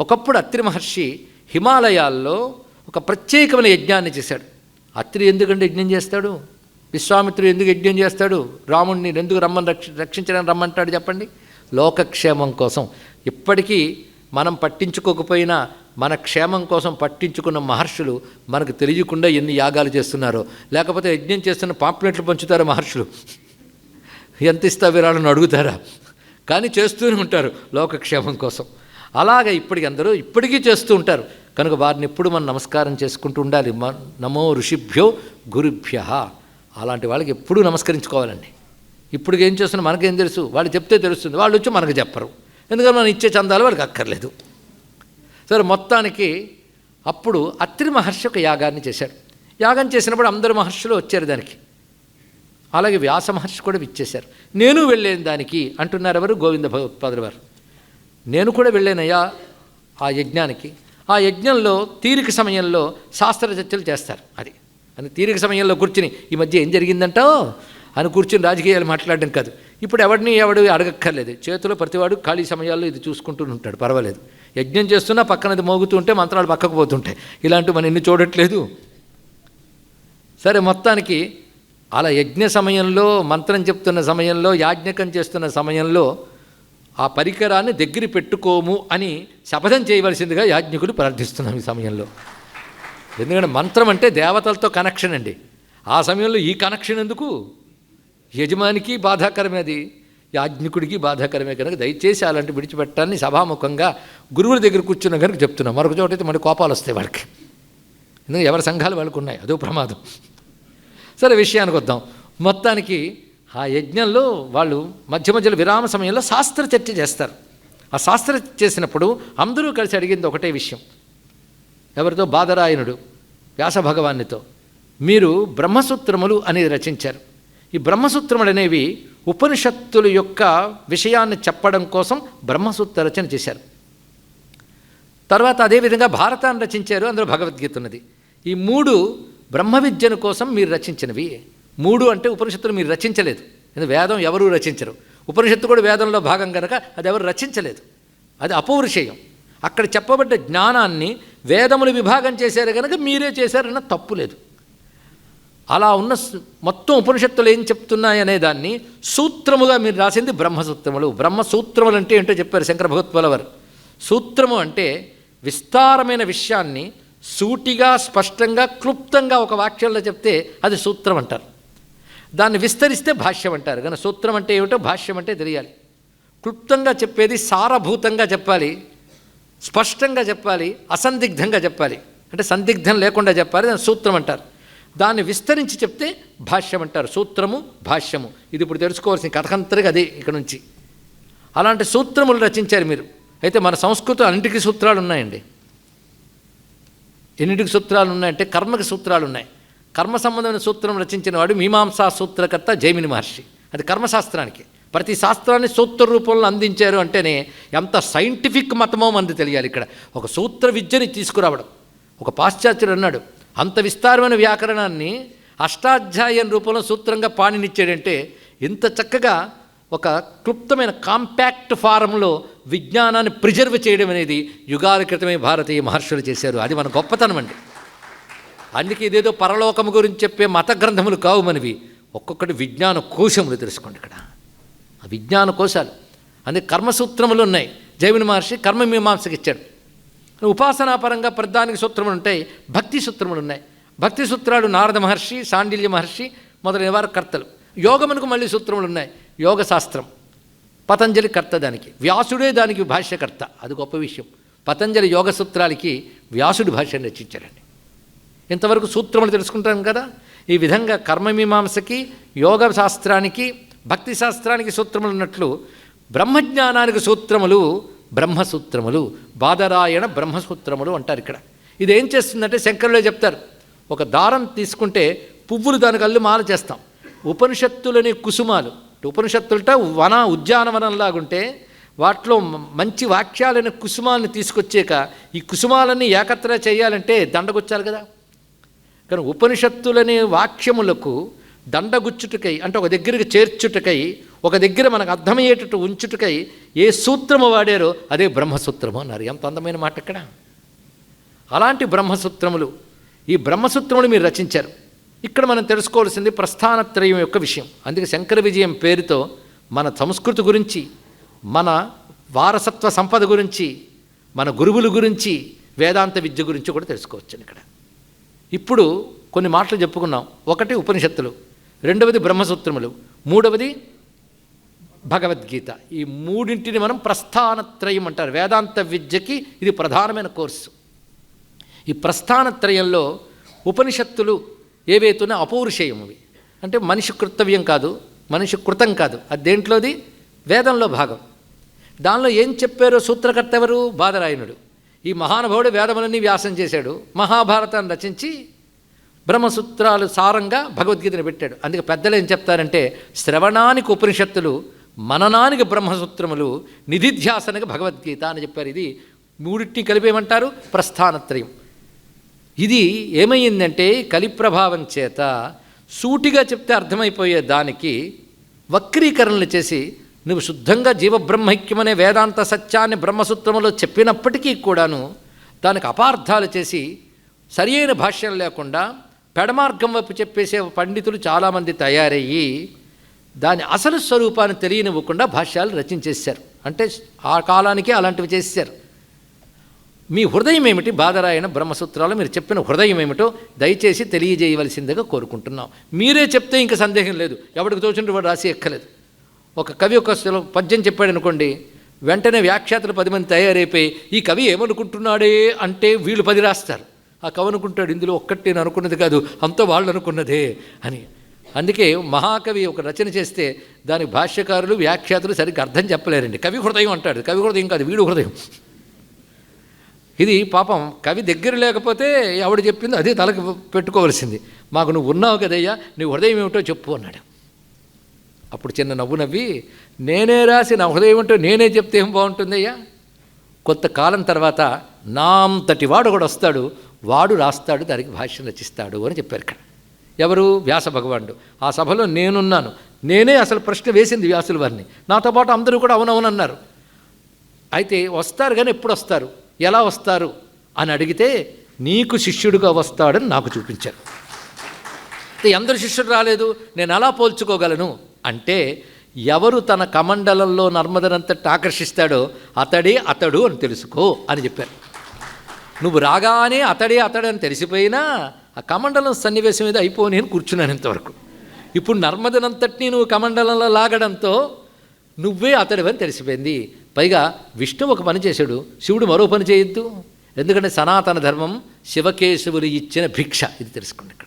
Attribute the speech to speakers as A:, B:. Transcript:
A: ఒకప్పుడు అత్రి మహర్షి హిమాలయాల్లో ఒక ప్రత్యేకమైన యజ్ఞాన్ని చేశాడు. అత్రి ఎందుకంటే యజ్ఞం చేస్తాడు? విశ్వామిత్రుడు ఎందుకు యజ్ఞం చేస్తాడు? రాముడిని ఎందుకు రమ్మని రక్ష రక్షించడానికి రమ్మంటాడు చెప్పండి? లోకక్షేమం కోసం. ఇప్పటికీ మనం పట్టించుకోకపోయినా మన క్షేమం కోసం పట్టించుకున్న మహర్షులు మనకు తెలియకుండా ఎన్ని యాగాలు చేస్తున్నారో. లేకపోతే యజ్ఞం చేస్తున్న పాంప్లెట్లు పంచుతారు మహర్షులు? ఎంత ఇస్తా విరాళని అడుగుతారా? కానీ చేస్తూనే ఉంటారు లోకక్షేమం కోసం. అలాగే ఇప్పటికి అందరూ ఇప్పటికీ చేస్తూ ఉంటారు. కనుక వారిని ఎప్పుడు మనం నమస్కారం చేసుకుంటూ ఉండాలి. మ- నమో ఋషిభ్యో గురుభ్య. అలాంటి వాళ్ళకి ఎప్పుడూ నమస్కరించుకోవాలండి. ఇప్పుడు ఏం చేస్తున్నా మనకేం తెలుసు? వాళ్ళు చెప్తే తెలుస్తుంది. వాళ్ళు వచ్చి మనకు చెప్పరు. ఎందుకంటే మనం ఇచ్చే చందాలు వాళ్ళకి అక్కర్లేదు. సరే మొత్తానికి అప్పుడు అత్రి మహర్షి ఒక యాగాన్ని చేశాడు. యాగం చేసినప్పుడు అందరు మహర్షులు వచ్చారు దానికి. అలాగే వ్యాస మహర్షి కూడా విచ్చేశారు. నేను వెళ్ళాను దానికి అంటున్నారు ఎవరు? గోవింద భగవత్పాదులు వారు నేను కూడా వెళ్ళానయ్యా ఆ యజ్ఞానికి. ఆ యజ్ఞంలో తీరిక సమయంలో శాస్త్ర చర్చలు చేస్తారు అది. అని తీరిక సమయంలో కూర్చుని ఈ మధ్య ఏం జరిగిందంటావు? అని కూర్చుని రాజకీయాలు మాట్లాడడం కాదు. ఇప్పుడు ఎవడిని ఎవడు అడగక్కర్లేదు. చేతిలో ప్రతివాడు ఖాళీ సమయాల్లో ఇది చూసుకుంటూ ఉంటాడు. పర్వాలేదు. యజ్ఞం చేస్తున్నా పక్కనది మోగుతూ ఉంటే మంత్రాలు పక్కకు పోతుంటాయి. ఇలాంటివి మనం ఎన్ని చూడట్లేదు? సరే మొత్తానికి అలా యజ్ఞ సమయంలో మంత్రం చెప్తున్న సమయంలో యాజ్ఞకం చేస్తున్న సమయంలో ఆ పరికరాన్ని దగ్గర పెట్టుకోము అని శపథం చేయవలసిందిగా యాజ్ఞకులు ప్రార్థిస్తున్నాం ఈ సమయంలో. ఎందుకంటే మంత్రం అంటే దేవతలతో కనెక్షన్ అండి. ఆ సమయంలో ఈ కనెక్షన్ ఎందుకు? యజమానికి బాధాకరమే అది. యాజ్ఞకుడికి బాధాకరమే కనుక దయచేసి అలాంటి విడిచిపెట్టాలని సభాముఖంగా గురువుల దగ్గర కూర్చున్న కనుక చెప్తున్నాం. మరొక చోట అయితే మళ్ళీ కోపాలు వస్తాయి వాళ్ళకి. ఎందుకంటే ఎవరి సంఘాలు వాళ్ళకు ఉన్నాయి. అదో ప్రమాదం. సరే విషయానికి వద్దాం. మొత్తానికి ఆ యజ్ఞంలో వాళ్ళు మధ్య మధ్యలో విరామ సమయంలో శాస్త్ర చర్చ చేస్తారు. ఆ శాస్త్ర చేసినప్పుడు అందరూ కలిసి అడిగింది ఒకటే విషయం. ఎవరితో? బాదరాయణుడు వ్యాస భగవానుతో మీరు బ్రహ్మసూత్రములు అనేది రచించారు. ఈ బ్రహ్మసూత్రములు అనేవి ఉపనిషత్తుల యొక్క విషయాన్ని చెప్పడం కోసం బ్రహ్మసూత్ర రచన చేశారు. తర్వాత అదేవిధంగా భారతాన్ని రచించారు అందులో భగవద్గీత ఉన్నది. ఈ మూడు బ్రహ్మ విద్యను కోసం మీరు రచించినవి. మూడు అంటే ఉపనిషత్తులు మీరు రచించలేదు. ఎందుకంటే వేదం ఎవరూ రచించరు? ఉపనిషత్తు కూడా వేదంలో భాగం కనుక అది ఎవరు రచించలేదు. అది అపౌరుషేయం. అక్కడ చెప్పబడ్డ జ్ఞానాన్ని వేదములు విభాగం చేశారు కనుక మీరే చేశారన్న తప్పు లేదు. అలా ఉన్న మొత్తం ఉపనిషత్తులు ఏం చెప్తున్నాయనే దాన్ని సూత్రముగా మీరు రాసింది బ్రహ్మసూత్రములు. బ్రహ్మసూత్రములు అంటే ఏంటో చెప్పారు శంకర భగవత్పాల వారు. సూత్రము అంటే విస్తారమైన విషయాన్ని సూటిగా స్పష్టంగా క్లుప్తంగా ఒక వాక్యంలో చెప్తే అది సూత్రం అంటారు. దాన్ని విస్తరిస్తే భాష్యం అంటారు. కానీ సూత్రం అంటే ఏమిటో భాష్యం అంటే తెలియాలి. క్లుప్తంగా చెప్పేది సారభూతంగా చెప్పాలి. స్పష్టంగా చెప్పాలి. అసందిగ్ధంగా చెప్పాలి. అంటే సందిగ్ధం లేకుండా చెప్పాలి దాన్ని సూత్రం అంటారు. దాన్ని విస్తరించి చెప్తే భాష్యం అంటారు. సూత్రము భాష్యము. ఇది ఇప్పుడు తెలుసుకోవాల్సిన కథకంతరిగా అదే ఇక్కడ నుంచి. అలాంటి సూత్రములు రచించారు మీరు. అయితే మన సంస్కృతం అన్నింటికి సూత్రాలు ఉన్నాయండి. ఎన్నింటికి సూత్రాలు ఉన్నాయంటే కర్మకి సూత్రాలు ఉన్నాయి. కర్మ సంబంధమైన సూత్రం రచించిన వాడు మీమాంసా సూత్రకర్త జైమిని మహర్షి. అది కర్మశాస్త్రానికి. ప్రతి శాస్త్రాన్ని సూత్ర రూపంలో అందించారు అంటేనే ఎంత సైంటిఫిక్ మతమో మనది తెలియాలి ఇక్కడ. ఒక సూత్ర విద్యని తీసుకురావడం. ఒక పాశ్చాత్యుడు అన్నాడు అంత విస్తారమైన వ్యాకరణాన్ని అష్టాధ్యాయం రూపంలో సూత్రంగా పాణినిచ్చాడంటే ఇంత చక్కగా ఒక క్లుప్తమైన కాంపాక్ట్ ఫారంలో విజ్ఞానాన్ని ప్రిజర్వ్ చేయడం అనేది యుగాల క్రితమే భారతీయ మహర్షులు చేశారు. అది మన గొప్పతనం అండి. అందుకే ఇదేదో పరలోకము గురించి చెప్పే మత గ్రంథములు కావు మనవి. ఒక్కొక్కటి విజ్ఞాన కోశములు తెలుసుకోండి ఇక్కడ. ఆ విజ్ఞాన కోశాలు. అందుకే కర్మసూత్రములు ఉన్నాయి. జైమిని మహర్షి కర్మమీమాంసకి ఇచ్చాడు. ఉపాసనాపరంగా ప్రధానికి సూత్రములు ఉంటాయి. భక్తి సూత్రములు ఉన్నాయి. భక్తి సూత్రాలు నారద మహర్షి సాండిల్య మహర్షి మొదలైన వారు కర్తలు. యోగమునకు మళ్ళీ సూత్రములు ఉన్నాయి. యోగ శాస్త్రం. పతంజలి కర్త దానికి. వ్యాసుడే దానికి భాష్యకర్త. అది గొప్ప విషయం. పతంజలి యోగ సూత్రాలకి వ్యాసుడు భాష్యం రచించాడండి. ఇంతవరకు సూత్రములు తెలుసుకుంటాం కదా? ఈ విధంగా కర్మమీమాంసకి యోగ శాస్త్రానికి భక్తి శాస్త్రానికి సూత్రములు ఉన్నట్లు బ్రహ్మజ్ఞానానికి సూత్రములు బ్రహ్మసూత్రములు బాదరాయణ బ్రహ్మసూత్రములు అంటారు ఇక్కడ. ఇది ఏం చేస్తుందంటే శంకరులే చెప్తారు ఒక దారం తీసుకుంటే పువ్వులు దానికి అల్లు మాల చేస్తాం. ఉపనిషత్తులని కుసుమాలు ఉపనిషత్తులట వన ఉద్యానవనంలాగుంటే వాటిలో మంచి వాక్యాలైన కుసుమాలను తీసుకొచ్చాక ఈ కుసుమాలన్నీ ఏకత్ర చేయాలంటే దండగొచ్చాలి కదా? కానీ ఉపనిషత్తులనే వాక్యములకు దండగుచ్చుటకై అంటే ఒక దగ్గరికి చేర్చుటకై ఒక దగ్గర మనకు అర్థమయ్యేటట్టు ఉంచుటకై ఏ సూత్రము వాడారో అదే బ్రహ్మసూత్రము అన్నారు. ఎంత అందమైన మాట ఇక్కడ. అలాంటి బ్రహ్మసూత్రములు ఈ బ్రహ్మసూత్రములు మీరు రచించారు. ఇక్కడ మనం తెలుసుకోవాల్సింది ప్రస్థానత్రయం యొక్క విషయం. అందుకే శంకర విజయం పేరుతో మన సంస్కృతి గురించి మన వారసత్వ సంపద గురించి మన గురువుల గురించి వేదాంత విద్య గురించి కూడా తెలుసుకోవచ్చు ఇక్కడ. ఇప్పుడు కొన్ని మాటలు చెప్పుకున్నాం. ఒకటి ఉపనిషత్తులు రెండవది బ్రహ్మసూత్రములు మూడవది భగవద్గీత. ఈ మూడింటిని మనం ప్రస్థానత్రయం అంటారు. వేదాంత విద్యకి ఇది ప్రధానమైన కోర్సు. ఈ ప్రస్థానత్రయంలో ఉపనిషత్తులు ఏవైతున్నా అపౌరుషేయమవి. అంటే మనిషి కృతవ్యం కాదు మనిషి కృతం కాదు. అది దేంట్లోది? వేదంలో భాగం. దానిలో ఏం చెప్పారో సూత్రకర్త ఎవరు? బాదరాయణుడు ఈ మహానుభావుడు వేదములన్నీ వ్యాసం చేశాడు. మహాభారతాన్ని రచించి బ్రహ్మసూత్రాలు సారంగా భగవద్గీతను పెట్టాడు. అందుకే పెద్దలు ఏం చెప్తారంటే శ్రవణానికి ఉపనిషత్తులు మననానికి బ్రహ్మసూత్రములు నిధిధ్యాసనకి భగవద్గీత అని చెప్పారు. ఇది మూడింటిని కలిపేమంటారు ప్రస్థానత్రయం. ఇది ఏమైందంటే కలిప్రభావం చేత సూటిగా చెప్తే అర్థమైపోయే దానికి వక్రీకరణలు చేసి నువ్వు శుద్ధంగా జీవబ్రహ్మైక్యమనే వేదాంత సత్యాన్ని బ్రహ్మసూత్రములో చెప్పినప్పటికీ కూడాను దానికి అపార్థాలు చేసి సరియైన భాష్యం లేకుండా పెడమార్గం వైపు చెప్పేసే పండితులు చాలామంది తయారయ్యి దాని అసలు స్వరూపాన్ని తెలియనివ్వకుండా భాష్యాలు రచించేశారు. అంటే ఆ కాలానికి అలాంటివి చేశారు. మీ హృదయం ఏమిటి? బాధరాయణ బ్రహ్మసూత్రాలు మీరు చెప్పిన హృదయం ఏమిటో దయచేసి తెలియజేయవలసిందిగా కోరుకుంటున్నాం. మీరే చెప్తే ఇంకా సందేహం లేదు. ఎవరికి తోచుంటే వాడు రాసి ఎక్కలేదు. ఒక కవి ఒక పద్యం చెప్పాడు అనుకోండి వెంటనే వ్యాఖ్యాతలు పది మంది తయారైపోయి ఈ కవి ఏమనుకుంటున్నాడే? అంటే వీళ్ళు పది రాస్తారు. ఆ కవి అనుకుంటాడు ఇందులో ఒక్కటి నేను అనుకున్నది కాదు అంతా వాళ్ళు అనుకున్నదే అని. అందుకే మహాకవి ఒక రచన చేస్తే దాని భాష్యకారులు వ్యాఖ్యాతులు సరిగ్గా అర్థం చెప్పలేరండి. కవి హృదయం అంటాడు. కవి హృదయం కాదు వీడు హృదయం. ఇది పాపం కవి దగ్గర లేకపోతే ఎవడు చెప్పిందో అదే తలకు పెట్టుకోవలసింది. మాకు నువ్వు ఉన్నావు కదయ్యా నీ హృదయం ఏమిటో చెప్పు అన్నాడు. అప్పుడు చిన్న నవ్వు నవ్వి నేనే రాసి నా హృదయం ఏమిటో నేనే చెప్తే ఏం బాగుంటుందయ్యా? కొంత కాలం తర్వాత నా అంతటి వాడు కూడా వస్తాడు వాడు రాస్తాడు దానికి భాష్యం రచిస్తాడు అని చెప్పారు ఇక్కడ. ఎవరు? వ్యాస భగవానుడు. ఆ సభలో నేనున్నాను. నేనే అసలు ప్రశ్న వేసింది వ్యాసుల వారిని. నాతో పాటు అందరూ కూడా అవునవునన్నారు అయితే వస్తారు కానీ ఎప్పుడు వస్తారు? ఎలా వస్తారు? అని అడిగితే నీకు శిష్యుడిగా వస్తాడని నాకు చూపించారు. అయితే అందరు శిష్యుడు రాలేదు. నేను అలా పోల్చుకోగలను. అంటే ఎవరు తన కమండలంలో నర్మదనంతటి ఆకర్షిస్తాడో అతడే అతడు అని తెలుసుకో అని చెప్పారు. నువ్వు రాగానే అతడే అతడు అని తెలిసిపోయినా ఆ కమండలం సన్నివేశం మీద అయిపోని నేను కూర్చున్నాను ఇంతవరకు. ఇప్పుడు నర్మదనంతటిని నువ్వు కమండలంలో లాగడంతో నువ్వే అతడివని తెలిసిపోయింది. పైగా విష్ణు ఒక పని చేశాడు. శివుడు మరో పని చేయొద్దు. ఎందుకంటే సనాతన ధర్మం శివకేశవులు ఇచ్చిన భిక్ష. ఇది తెలుసుకోండి ఇక్కడ.